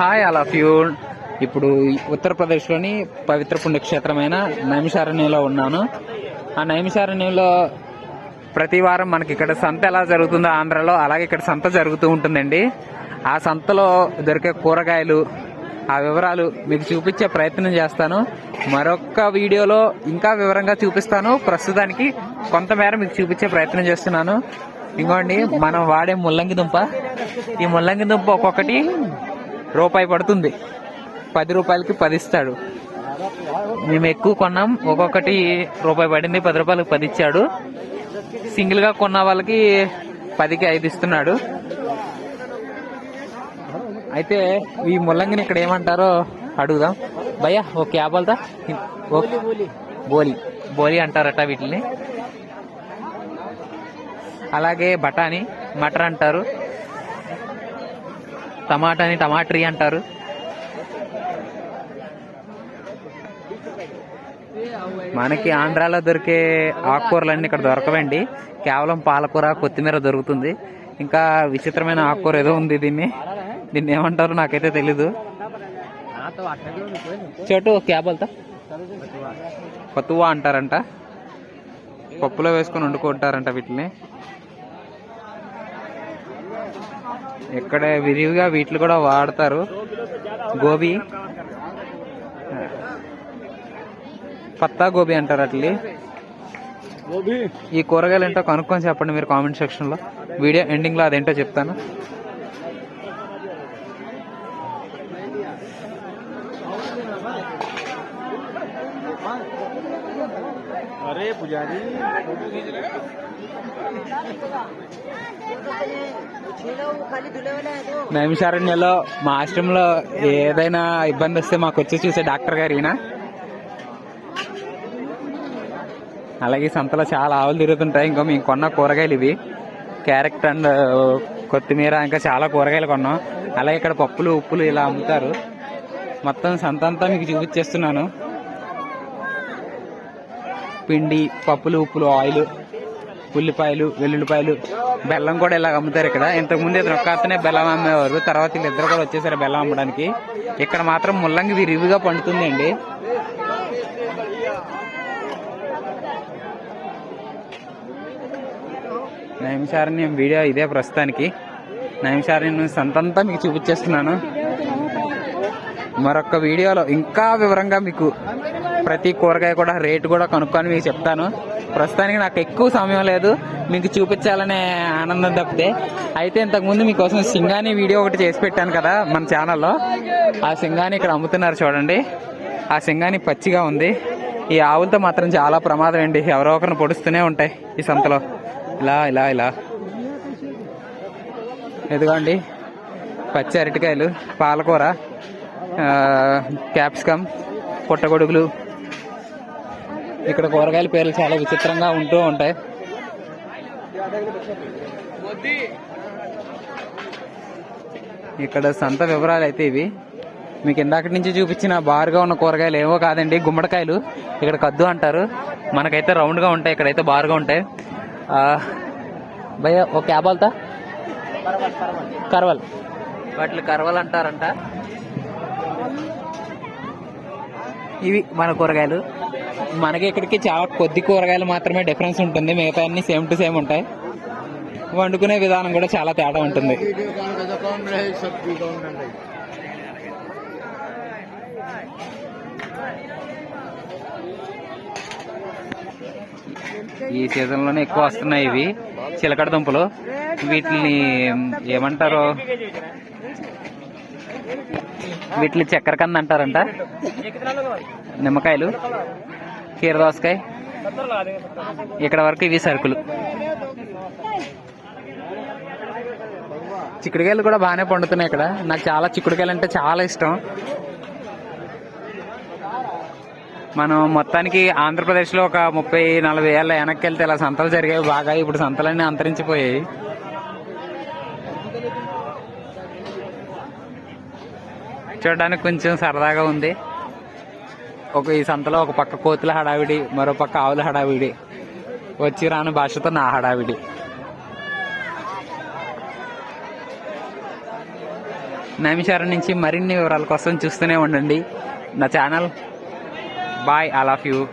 Hi all of you ఇప్పుడు ఉత్తరప్రదేశ్లోని పవిత్ర పుణ్యక్షేత్రమైన నైమిషారణ్యంలో ఉన్నాను. ఆ నైమిషారణ్యంలో ప్రతి వారం మనకి ఇక్కడ సంత ఎలా జరుగుతుందో ఆంధ్రాలో అలాగే ఇక్కడ సంత జరుగుతూ ఉంటుందండి. ఆ సంతలో దొరికే కూరగాయలు ఆ వివరాలు మీకు చూపించే ప్రయత్నం చేస్తాను. మరొక వీడియోలో ఇంకా వివరంగా చూపిస్తాను. ప్రస్తుతానికి కొంతమేర మీకు చూపించే ప్రయత్నం చేస్తున్నాను. ఇంకోండి మనం వాడే ముల్లంగి దుంప. ఈ ముల్లంగి దుంప ఒక్కొక్కటి రూపాయి పడుతుంది. పది రూపాయలకి పది ఇస్తాడు. మేము ఎక్కువ కొన్నాం. ఒక్కొక్కటి రూపాయి పడింది పది రూపాయలకి పది ఇచ్చాడు. సింగిల్గా కొన్న వాళ్ళకి పదికి ఐదు ఇస్తున్నాడు. అయితే ఈ ముల్లంగిని ఇక్కడ ఏమంటారో అడుగుదాం. భయ్యా ఓ క్యాబ్ వెళ్తా బోలి. బోలి అంటారట వీటిని అలాగే బఠానీ మటర్ అంటారు. టమాటాని టమాటరీ అంటారు. మనకి ఆంధ్రాలో దొరికే ఆకుకూరలన్నీ ఇక్కడ దొరకవండి. కేవలం పాలకూర కొత్తిమీర దొరుకుతుంది. ఇంకా విచిత్రమైన ఆకుకూర ఏదో ఉంది దీన్ని. దీన్ని ఏమంటారో నాకైతే తెలీదు. చోటు క్యాబల్తా. కొత్తువా అంటారంట. పప్పులో వేసుకొని వండుకుంటారంట వీటిని. ఇక్కడ విరివిగా వీటిని కూడా వాడతారు. గోబీ. పత్తా గోబీ అంటారు అట్లీ. ఈ కూరగాయలు ఏంటో కనుక్కొని చెప్పండి మీరు కామెంట్ సెక్షన్లో వీడియో ఎండింగ్లో అదేంటో చెప్తాను. अरे पुजारी నైమిషారణ్యంలో మా ఆశ్రమంలో ఏదైనా ఇబ్బంది వస్తే మాకు వచ్చి చూసే డాక్టర్ గారు ఈయన అలాగే ఈ సంతలో చాలా ఆవులు తిరుగుతుంటాయి ఇంకా మేము కొన్న కూరగాయలు ఇవి క్యారెట్ అండ్ కొత్తిమీర ఇంకా చాలా కూరగాయలు కొన్నాం అలాగే ఇక్కడ పప్పులు ఉప్పులు ఇలా అమ్ముతారు మొత్తం సంత అంతా మీకు చూపించేస్తున్నాను పిండి పప్పులు ఉప్పులు ఆయిల్ ఉల్లిపాయలు వెల్లుల్లిపాయలు బెల్లం కూడా ఇలా అమ్ముతారు ఇక్కడ. ఇంతకు ముందు ఇతను ఒక్క అతనే బెల్లం అమ్మేవారు. తర్వాత వీళ్ళిద్దరు కూడా వచ్చేసారు బెల్లం అమ్మడానికి. ఇక్కడ మాత్రం ముల్లంగి విరివిగా పండుతుందండి. నైమిషారణ్యం వీడియో ఇదే ప్రస్తుతానికి. నైమిషారణ్యం సంతంతా మీకు చూపించేస్తున్నాను. మరొక వీడియోలో ఇంకా వివరంగా మీకు ప్రతి కూరగాయ కూడా రేటు కూడా కనుక్కొని మీకు చెప్తాను. ప్రస్తుతానికి నాకు ఎక్కువ సమయం లేదు. మీకు చూపించాలనే ఆనందం తప్పితే. అయితే ఇంతకుముందు మీకోసం సింగాని వీడియో ఒకటి చేసి పెట్టాను కదా మన ఛానల్లో. ఆ సింగాని ఇక్కడ అమ్ముతున్నారు చూడండి. ఆ సింగాని పచ్చిగా ఉంది. ఈ ఆవులతో మాత్రం చాలా ప్రమాదం అండి. ఎవరో ఒకరిని పొడుస్తూనే ఉంటాయి ఈ సంతలో. ఇలా ఇలా ఇలా. ఎదుగోండి పచ్చి అరటికాయలు పాలకూర క్యాప్సికమ్ పుట్టగొడుగులు ఇక్కడ కూరగాయల పేర్లు చాలా విచిత్రంగా ఉంటూ ఉంటాయి. ఇక్కడ సంత వివరాలు అయితే ఇవి. మీకు ఇందాక నుంచి చూపించిన బారుగా ఉన్న కూరగాయలు ఏవో కాదండి గుమ్మడికాయలు. ఇక్కడ కద్దు అంటారు. మనకైతే రౌండ్గా ఉంటాయి ఇక్కడైతే బారుగా ఉంటాయి. భయ్య ఓ క్యాబాల్తా? కర్వల్. వాటిని కర్వల్ అంటారంట. ఇవి మన కూరగాయలు. మనకి ఇక్కడికి చాలా కొద్ది కూరగాయలు మాత్రమే డిఫరెన్స్ ఉంటుంది. మిగతా అన్ని సేమ్ టు సేమ్ ఉంటాయి. వండుకునే విధానం కూడా చాలా తేడా ఉంటుంది. ఈ సీజన్లోనే ఎక్కువ వస్తున్నాయి ఇవి. చిలకడ దుంపలు. వీటిని ఏమంటారు? వీటిని చక్కెర కంద అంటారంట. నిమ్మకాయలు కీర దోసకాయ. ఇక్కడ వరకు ఇవి సరుకులు. చిక్కుడుకాయలు కూడా బాగానే పండుతున్నాయి ఇక్కడ. నాకు చాలా చిక్కుడుకాయలు అంటే చాలా ఇష్టం. మనం మొత్తానికి ఆంధ్రప్రదేశ్లో ఒక ముప్పై నలభై ఏళ్ళ వెనక్కి వెళ్తే ఇలా సంతలు జరిగాయి. బాగా ఇప్పుడు సంతలన్నీ అంతరించిపోయాయి. చూడడానికి కొంచెం సరదాగా ఉంది. ఒక ఈ సంతలో ఒక పక్క కోతుల హడావిడి మరో పక్క ఆవుల హడావిడి. వచ్చి రాని భాషతో నా హడావిడి. నైమిషారం నుంచి మరిన్ని వివరాల కోసం చూస్తూనే ఉండండి. నా channel. Bye all of you